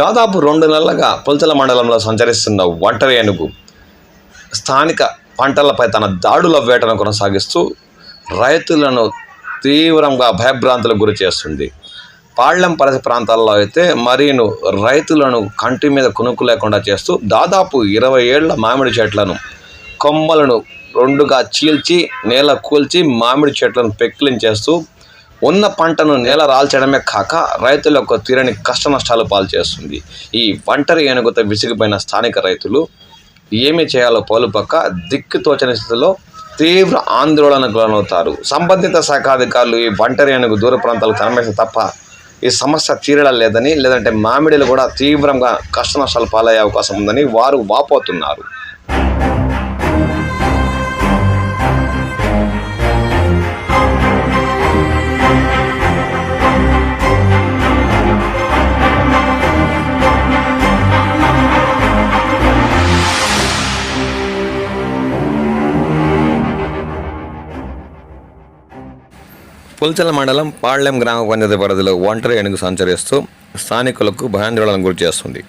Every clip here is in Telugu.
దాదాపు రెండు నెలలుగా పుల్చల మండలంలో సంచరిస్తున్న ఒంటరి ఏనుగు స్థానిక పంటలపై తన దాడుల వేటను కొనసాగిస్తూ రైతులను తీవ్రంగా భయభ్రాంతులకు గురి చేస్తుంది. పాళ్యం పరిసర ప్రాంతాల్లో అయితే మరీను రైతులను కంటి మీద కునుకు లేకుండా చేస్తూ దాదాపు ఇరవై ఏళ్ళ మామిడి చెట్లను కొమ్మలను రెండుగా చీల్చి నేల కూల్చి మామిడి చెట్లను పెక్కిలించేస్తూ ఉన్న పంటను నేల రాల్చడమే కాక రైతులకు తీరని కష్ట నష్టాలు పాలు చేస్తుంది. ఈ ఒంటరి ఏనుగుతో విసిగిపోయిన స్థానిక రైతులు ఏమి చేయాలో పోలుపక్క దిక్కుతోచని స్థితిలో తీవ్ర ఆందోళనకు లోనవుతారు. సంబంధిత శాఖ అధికారులు ఈ ఒంటరి ఏనుగు దూర ప్రాంతాలకు తరమేస్తే తప్ప ఈ సమస్య తీరడం లేదని లేదంటే మామిడిలు కూడా తీవ్రంగా కష్ట నష్టాలు పాలయ్యే అవకాశం ఉందని వారు వాపోతున్నారు. పుల్చల మండలం పాళ్ళెం గ్రామ పంచాయతీ పరిధిలో ఒంటరి ఏనుగు సంచరిస్తూ స్థానికులకు భయాందోళనకు గురి చేస్తుంది.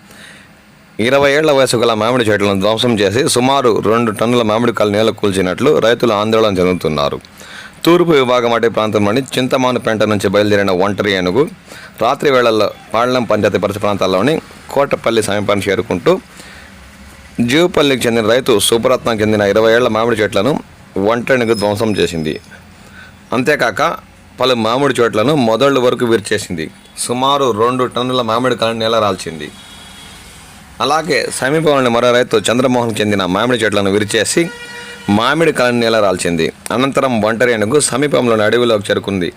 ఇరవై ఏళ్ళ వయసు గల మామిడి చెట్లను ధ్వంసం చేసి సుమారు రెండు టన్నుల మామిడి కాయలు నేల కూల్చినట్లు రైతులు ఆందోళన చెందుతున్నారు. తూర్పు విభాగం అటవీ ప్రాంతంలోని చింతమానుపేంట నుంచి బయలుదేరిన ఒంటరి ఏనుగు రాత్రి వేళల్లో పాళ్ళెం పంచాయతీ పరిసర ప్రాంతాల్లోని కోటపల్లి సమీపాన్ని చేరుకుంటూ జీవపల్లికి చెందిన రైతు సుబ్రత్నం చెందిన ఇరవై ఏళ్ళ మామిడి చెట్లను ఒంటరినిగా ధ్వంసం చేసింది. అంతేకాక పలు మామిడి చోట్లను మొదళ్ళ వరకు విరిచేసింది. సుమారు రెండు టన్నుల మామిడి కాయలను నేల రాల్చింది. అలాగే సమీపంలోని మరో రైతు చంద్రమోహన్ చెందిన మామిడి చెట్లను విరిచేసి మామిడి కాయలను నేల రాల్చింది. అనంతరం ఒంటరి ఏనుగు సమీపంలోని అడవిలోకి చేరుకుంది.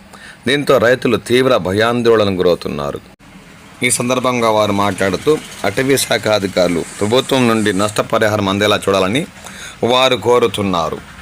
దీంతో రైతులు తీవ్ర భయాందోళనకు గురవుతున్నారు. ఈ సందర్భంగా వారు మాట్లాడుతూ అటవీ శాఖ అధికారులు ప్రభుత్వం నుండి నష్టపరిహారం అందేలా చూడాలని వారు కోరుతున్నారు.